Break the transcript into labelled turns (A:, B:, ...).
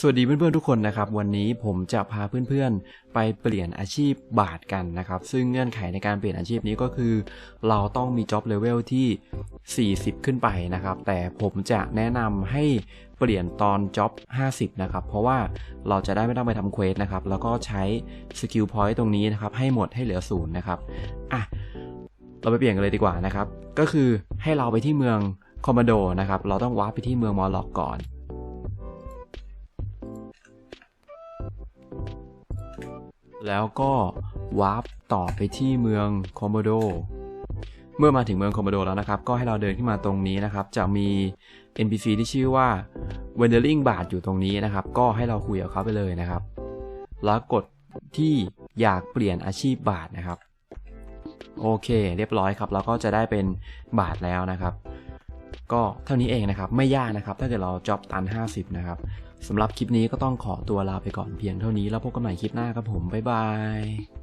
A: สวัสดีเพื่อนๆทุกคนนะครับ วันนี้ผมจะพาเพื่อนๆ ไปเปลี่ยนอาชีพบาทกันนะครับ ซึ่งเงื่อนไขในการเปลี่ยนอาชีพนี้ก็คือ เราต้องมี job level ที่ 40 ขึ้นไปนะครับ แต่ผมจะแนะนำให้เปลี่ยนตอน job 50 นะครับ เพราะว่าเราจะได้ไม่ต้องไปทำเควสนะครับ แล้วก็ใช้ skill point ตรงนี้นะครับ ให้หมดให้เหลือศูนย์นะครับอะเราไปเปลี่ยนกันเลยดีกว่านะครับ ก็คือให้เราไปที่เมืองคอมมานโดนะครับ เราต้องวาร์ปไปที่เมืองมอลล็อกก่อน แล้วก็วาร์ปต่อไปที่เมืองคอมโบโด เมื่อมาถึงเมืองคอมโบโดแล้วนะครับ ก็ให้เราเดินขึ้นมาตรงนี้นะครับ จะมี NPC ที่ชื่อว่า w e n d e r i n g บาทอยู่ตรงนี้นะครับ ก็ให้เราคุยกับเขาไปเลยนะครับ แล้วกดที่อยากเปลี่ยนอาชีพบาทนะครับ โอเค เรียบร้อยครับ เราก็จะได้เป็นบาทแล้วนะครับ ก็เท่านี้เองนะครับ ไม่ยากนะครับ ถ้าเกิดเราจ็อบตัน 50 นะครับสำหรับคลิปนี้ก็ต้องขอตัวลาไปก่อนเพียงเท่านี้ แล้วพบกันใหม่คลิปหน้าครับผม บ๊ายบาย